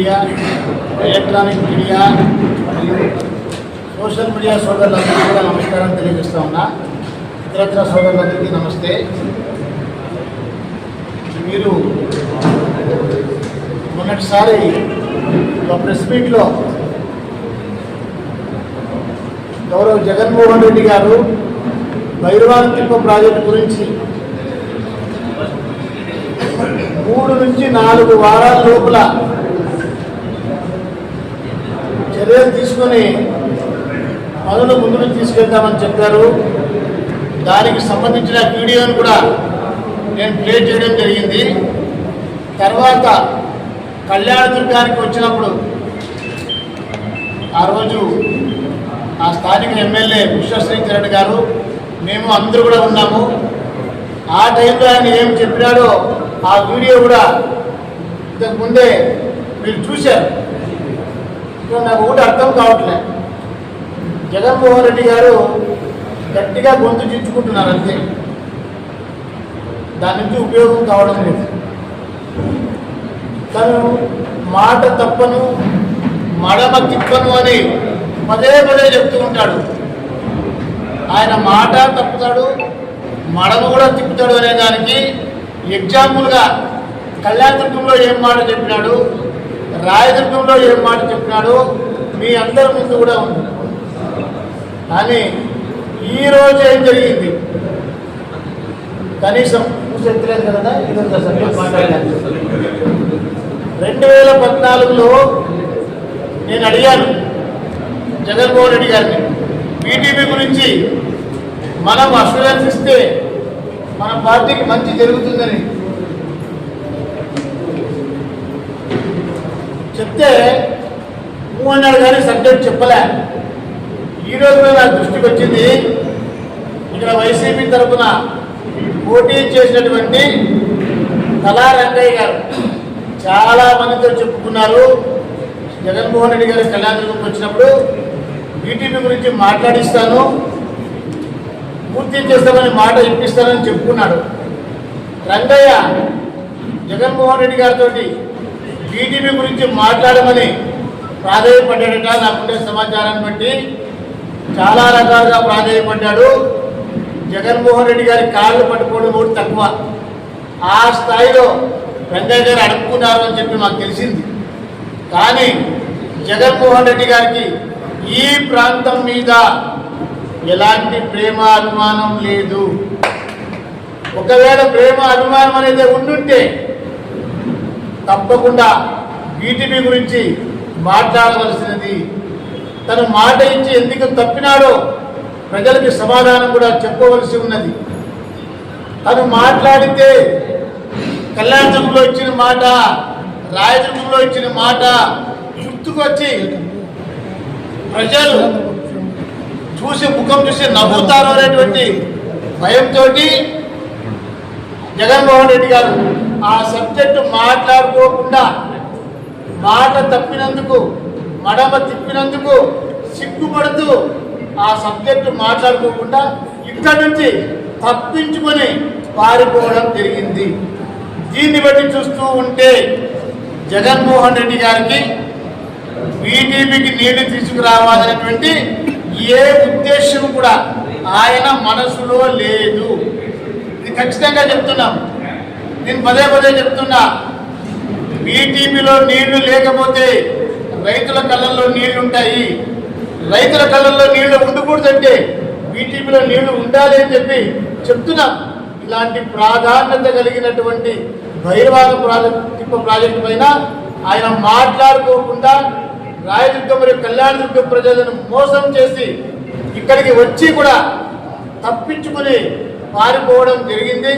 Media electronic media మరియు social media సోదరులందరికీ కూడా నమస్కారం తెలియజేస్తా ఉన్నా. ఇతరత్ర సోదరులందరికీ నమస్తే. మీరు మొన్నటిసారి ప్రెస్ మీట్లో గౌరవ జగన్మోహన్ రెడ్డి గారు భైరవాన్ తిప్ప ప్రాజెక్టు గురించి మూడు నుంచి నాలుగు వారాల లోపల చర్యలు తీసుకొని పనులు ముందుకు తీసుకెళ్తామని చెప్పారు. దానికి సంబంధించిన వీడియోను కూడా నేను ప్లే చేయడం జరిగింది. తర్వాత కళ్యాణ దుర్గానికి వచ్చినప్పుడు ఆ రోజు ఆ స్థానిక ఎమ్మెల్యే విశ్వశ్రీచరణ్ గారు మేము అందరూ కూడా ఉన్నాము. ఆ టైంలో ఆయన ఏం చెప్పినాడో ఆ వీడియో కూడా ఇంతకు ముందే మీరు చూశారు. నాకు ఒకటి అర్థం కావట్లేదు జగన్మోహన్ రెడ్డి గారు గట్టిగా గొంతు చించుకుంటున్నారు అంతే. దాని నుంచి ఉపయోగం కావడం లేదు. తను మాట తప్పను మడమ తిప్పను అని పదే పదే చెప్తూ ఉంటాడు. ఆయన మాట తప్పుతాడు మడమ కూడా తిప్పుతాడు అనే దానికి ఎగ్జాంపుల్గా కళ్యాణదుర్గంలో ఏం మాట చెప్పినాడు? రాయదుర్గంలో ఏం మాట చెప్పినాడు మీ అందరి ముందు కూడా ఉంది. కానీ ఈ రోజు ఏం జరిగింది? కనీసం కదా రెండు వేల పద్నాలుగులో నేను అడిగాను జగన్మోహన్ రెడ్డి గారిని. బీటీపీ గురించి మనం అష్యూరెన్స్ ఇస్తే మన పార్టీకి మంచి జరుగుతుందని చెప్తే నువ్వు అన్నాడు కానీ సబ్జెక్ట్ చెప్పలే. ఈరోజు నా దృష్టికి వచ్చింది ఇక్కడ వైసీపీ తరఫున పోటీ చేసినటువంటి కళా రంగయ్య గారు. చాలా మందితో చెప్పుకున్నారు. జగన్మోహన్ రెడ్డి గారు కళ్యాణదుర్గంకి వచ్చినప్పుడు బీటీపీ గురించి మాట్లాడిస్తాను పూర్తి చేస్తామని మాట ఇప్పిస్తానని చెప్పుకున్నాడు. రంగయ్య జగన్మోహన్ రెడ్డి గారితో టీడీపీ గురించి మాట్లాడమని ప్రాధాన్యపడ్డాడట. నాకుండే సమాచారాన్ని బట్టి చాలా రకాలుగా ప్రాధాన్యపడ్డాడు. జగన్మోహన్ రెడ్డి గారి కాళ్ళు పట్టుకోవడం కూడా తక్కువ. ఆ స్థాయిలో రంగయ్య గారు అడుక్కున్నారు అని చెప్పి మాకు తెలిసింది. కానీ జగన్మోహన్ రెడ్డి గారికి ఈ ప్రాంతం మీద ఎలాంటి ప్రేమ అభిమానం లేదు. ఒకవేళ ప్రేమ అభిమానం అనేది ఉండుంటే తప్పకుండా బీటీపీ గురించి మాట్లాడవలసినది. తను మాట ఇచ్చి ఎందుకు తప్పినాడో ప్రజలకి సమాధానం కూడా చెప్పవలసి ఉన్నది. తను మాట్లాడితే కళ్యాణంలో ఇచ్చిన మాట రాయదుర్గంలో ఇచ్చిన మాట గుర్తుకొచ్చి ప్రజలు చూసి ముఖం చూసి నవ్వుతారు అనేటువంటి భయంతో జగన్మోహన్ రెడ్డి గారు ఆ సబ్జెక్టు మాట్లాడుకోకుండా మాట తప్పినందుకు మడమ తిప్పినందుకు సిగ్గుపడుతూ ఆ సబ్జెక్టు మాట్లాడుకోకుండా ఇక్కడి నుంచి తప్పించుకొని పారిపోవడం జరిగింది. దీన్ని బట్టి చూస్తూ ఉంటే జగన్మోహన్ రెడ్డి గారికి బీటీపీకి నీళ్ళు తీసుకురావాలనేటువంటి ఏ ఉద్దేశం కూడా ఆయన మనసులో లేదు. ఇది ఖచ్చితంగా చెప్తున్నాం. నేను పదే పదే చెప్తున్నా. బీటీపీలో నీళ్ళు లేకపోతే రైతుల కళ్ళల్లో నీళ్ళు ఉంటాయి రైతుల కళ్ళల్లో నీళ్ళు ఉండకూడదంటే బీటీపీలో నీళ్ళు ఉండాలి అని చెప్పి చెప్తున్నాం. ఇలాంటి ప్రాధాన్యత కలిగినటువంటి భైరవాద ప్రాజెక్టు ప్రాజెక్టు పైన ఆయన మాట్లాడుకోకుండా రాయదుర్గం మరియు కళ్యాణదుర్గం ప్రజలను మోసం చేసి ఇక్కడికి వచ్చి కూడా తప్పించుకుని పారిపోవడం జరిగింది.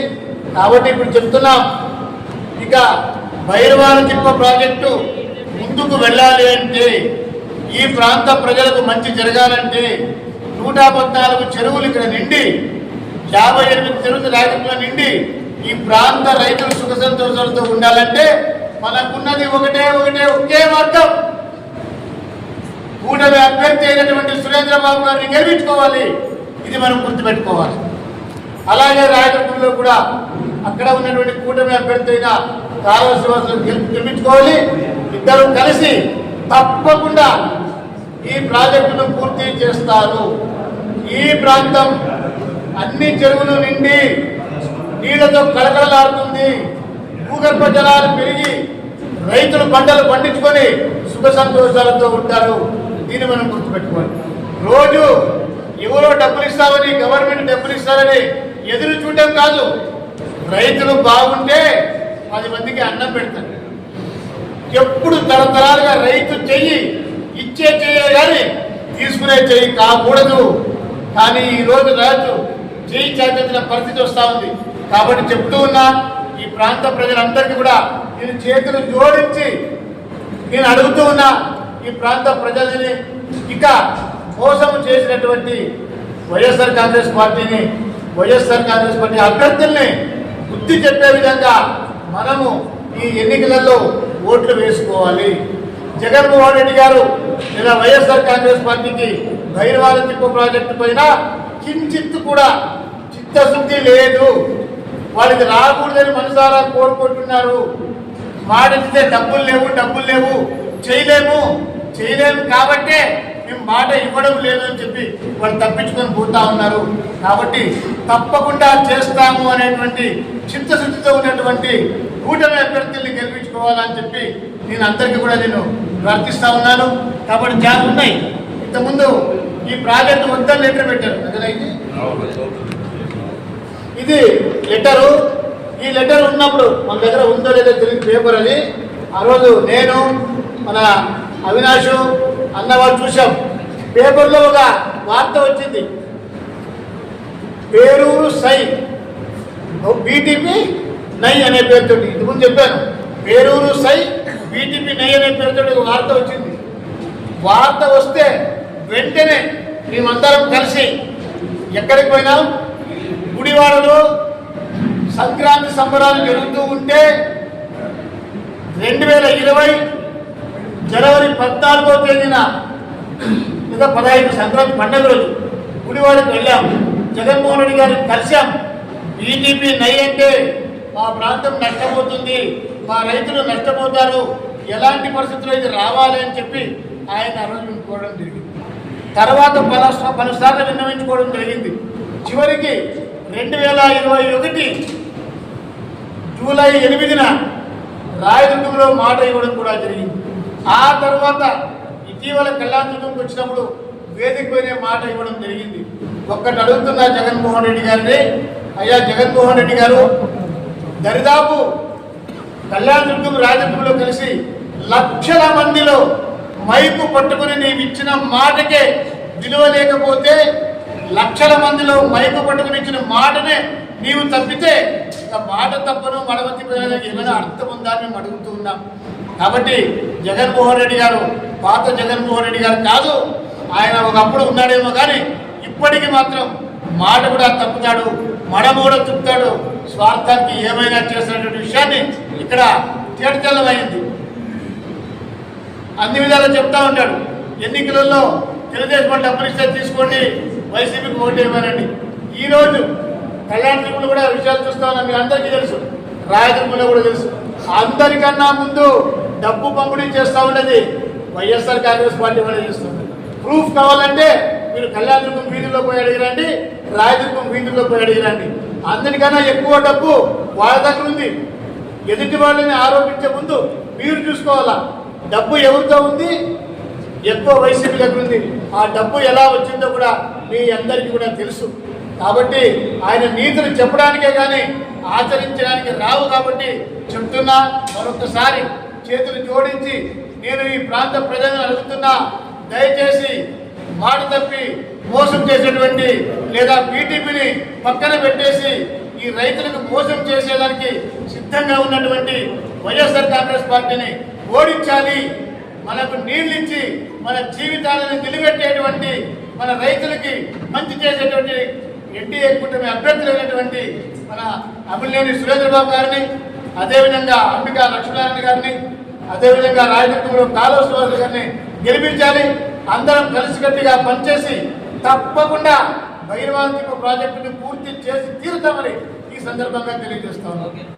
కాబట్టి ఇప్పుడు చెప్తున్నాం. ఇక భైరవాన తిప్ప ప్రాజెక్టు ముందుకు వెళ్ళాలి అంటే ఈ ప్రాంత ప్రజలకు మంచి జరగాలంటే నూట పద్నాలుగు చెరువులు ఇక్కడ నిండి యాభై ఎనిమిది చెరువులు రాయదుర్గంలో నిండి ఈ ప్రాంత రైతులు సుఖ సంతోషాలతో ఉండాలంటే మనకున్నది ఒకటే ఒకటే ఒకే మార్గం. కూటమి అభ్యర్థి అయినటువంటి సురేంద్రబాబు గారిని గెలిపించుకోవాలి. ఇది మనం గుర్తుపెట్టుకోవాలి. అలాగే రాయదుర్గంలో కూడా అక్కడ ఉన్నటువంటి కూటమి అభ్యర్థి అయిన కాలువ శ్రీనివాసులు గెలిపించుకోవాలి. ఇద్దరు కలిసి తప్పకుండా ఈ ప్రాజెక్టును పూర్తి చేస్తారు. ఈ ప్రాంతం అన్ని చెరువులు నిండి నీళ్ళతో కలకలలాడుతుంది భూగర్భ జలాలు పెరిగి రైతులు పంటలు పండించుకొని సుఖ సంతోషాలతో ఉంటారు. దీన్ని మనం గుర్తుపెట్టుకోవాలి. రోజు ఎవరో డబ్బులు ఇస్తామని గవర్నమెంట్ డబ్బులు ఇస్తారని ఎదురు చూడటం కాదు. రైతులు బాగుంటే పది మందికి అన్నం పెడతారు. ఎప్పుడు తరతరాలుగా రైతు చెయ్యి ఇచ్చే చెయ్యే కానీ తీసుకునే చెయ్యి కాకూడదు. కానీ ఈ రోజు రైతు చెయ్యి చేతిన పరిస్థితి వస్తా ఉంది. కాబట్టి చెప్తూ ఉన్నా ఈ ప్రాంత ప్రజలందరికీ కూడా నేను చేతులు జోడించి నేను అడుగుతూ ఉన్నా ఈ ప్రాంత ప్రజలని ఇక మోసం చేసినటువంటి వైఎస్ఆర్ కాంగ్రెస్ పార్టీని వైఎస్ఆర్ కాంగ్రెస్ పార్టీ అభ్యర్థుల్ని బుద్ధి చెప్పే విధంగా మనము ఈ ఎన్నికలలో ఓట్లు వేసుకోవాలి. జగన్మోహన్ రెడ్డి గారు లేదా వైఎస్ఆర్ కాంగ్రెస్ పార్టీకి భైరవాల తిప్పు ప్రాజెక్టు పైన కించిత్తు కూడా చిత్తశుద్ధి లేదు. వాళ్ళకి రాకూడదని మనసారా కోరుకుంటున్నారు. మాటిస్తే డబ్బులు లేవు డబ్బులు లేవు. చేయలేము చేయలేము కాబట్టే మేము మాట ఇవ్వడం లేదు అని చెప్పి వాళ్ళు తప్పించుకొని పోతా ఉన్నారు. కాబట్టి తప్పకుండా చేస్తాము అనేటువంటి చిత్తశుద్ధితో ఉన్నటువంటి కూటమి అభ్యర్థుల్ని గెలిపించుకోవాలని చెప్పి నేను అందరికీ కూడా నేను ప్రార్థిస్తా ఉన్నాను. కాబట్టి చాలా ఉన్నాయి. ఇంతకుముందు ఈ ప్రాజెక్టు వద్దని లెటర్ పెట్టారు. అదేనా ఇది? ఇది లెటరు. ఈ లెటర్ ఉన్నప్పుడు మన దగ్గర ఉందో లేదో తెలియదు పేపర్ అది. ఆ రోజు నేను మన అవినాష్ అన్న వాళ్ళు చూసాం పేపర్లో ఒక వార్త వచ్చింది. పేరూరు సై. బీటీపీ నై అనే పేరుతో ఇది ముందు చెప్పాను. పేరూరు సై బీటీపీ నై అనే పేరుతో ఒక వార్త వచ్చింది. వార్త వస్తే వెంటనే మేమందరం కలిసి ఎక్కడికి పోయినాం? గుడివాడలో సంక్రాంతి సంబరాలు జరుగుతూ ఉంటే రెండు వేల ఇరవై జనవరి పద్నాలుగో తేదీన లేదా పదహైదు సంక్రాంతి పండుగ రోజు గుడివాడకి వెళ్ళాము జగన్మోహన్ రెడ్డి గారిని కలిశాం. బీజేపీ నై అంటే మా ప్రాంతం నష్టపోతుంది మా రైతులు నష్టపోతారు ఎలాంటి పరిస్థితుల్లో ఇది రావాలి అని చెప్పి ఆయన ఆ రోజు జరిగింది. తర్వాత పలు పలుసార్లు విన్నవించుకోవడం జరిగింది. చివరికి రెండు వేల ఇరవై ఒకటి జూలై ఎనిమిదిన రాయదుర్గంలో మాట ఇవ్వడం కూడా జరిగింది. ఆ తర్వాత ఇటీవల కళ్యాణదుర్గంకి వచ్చినప్పుడు వేదిక పైనే మాట ఇవ్వడం జరిగింది. ఒక్కటి అడుగుతున్నా జగన్మోహన్ రెడ్డి గారిని. అయ్యా జగన్మోహన్ రెడ్డి గారు దరిదాపు కళ్యాణదుర్గం రాజదుర్గంలో కలిసి లక్షల మందిలో మైకు పట్టుకుని నీవు ఇచ్చిన మాటకే విలువ లేకపోతే లక్షల మందిలో మైకు పట్టుకుని ఇచ్చిన మాటనే నీవు తప్పితే ఇక మాట తప్పను మడవతి ఏమైనా అర్థం ఉందా అని మేము అడుగుతూ ఉన్నాం. కాబట్టి జగన్మోహన్ రెడ్డి గారు పాత జగన్మోహన్ రెడ్డి గారు కాదు ఆయన ఒకప్పుడు ఉన్నాడేమో కానీ ఇప్పటికి మాత్రం మాట కూడా తప్పుతాడు మడమ కూడా చెప్తాడు స్వార్థానికి ఏమైనా చేసినటువంటి విషయాన్ని ఇక్కడ తేటతెల్లమైంది అన్ని విధాలు చెప్తా ఉంటాడు. ఎన్నికలలో తెలుగుదేశం డబ్బులు ఇస్తే తీసుకోండి వైసీపీకి ఓటు వేయమనండి ఈ రోజు కళ్యాణ తిరుమల కూడా విషయాలు చూస్తా ఉన్నాం మీ అందరికీ తెలుసు. రాయదుర్గంలో కూడా తెలుసు. అందరికన్నా ముందు డబ్బు పంపిణీ చేస్తూ ఉండేది వైఎస్ఆర్ కాంగ్రెస్ పార్టీ వాళ్ళు చేస్తుంది ప్రూఫ్ కావాలంటే మీరు కళ్యాణదుర్గం వీధుల్లో పోయి అడిగిరండి రాయదుర్గం వీధుల్లో పోయి అడిగిరండి. అందరికన్నా ఎక్కువ డబ్బు వాళ్ళ దగ్గర ఉంది. ఎదుటి వాళ్ళని ఆరోపించే ముందు మీరు చూసుకోవాలా? డబ్బు ఎవరితో ఉంది? ఎక్కువ వైసీపీ దగ్గర ఉంది. ఆ డబ్బు ఎలా వచ్చిందో కూడా మీ అందరికీ కూడా తెలుసు. కాబట్టి ఆయన నీతులు చెప్పడానికే కానీ ఆచరించడానికి రావు కాబట్టి చెప్తున్నా మరొకసారి చేతులు జోడించి నేను ఈ ప్రాంత ప్రజలను అడుగుతున్నా దయచేసి మాట తప్పి మోసం చేసేటువంటి లేదా బీటీపీని పక్కన పెట్టేసి ఈ రైతులకు మోసం చేసేదానికి సిద్ధంగా ఉన్నటువంటి వైఎస్ఆర్ కాంగ్రెస్ పార్టీని ఓడించాలి. మనకు నీళ్ళిచ్చి మన జీవితాలను నిలబెట్టేటువంటి మన రైతులకి మంచి చేసేటువంటి ఎన్డీఏ కూటమి అభ్యర్థులైనటువంటి మన అభిలేని సురేంద్రబాబు గారిని అదేవిధంగా అంబికా లక్ష్మీనారాయణ గారిని అదేవిధంగా రాయదుర్గంలో కాలువ శ్రీనివాసు గారిని గెలిపించాలి. అందరం కలిసికట్టుగా పనిచేసి తప్పకుండా భైరవాంతిక ప్రాజెక్టుని పూర్తి చేసి తీరుతామని ఈ సందర్భంగా తెలియజేస్తాను.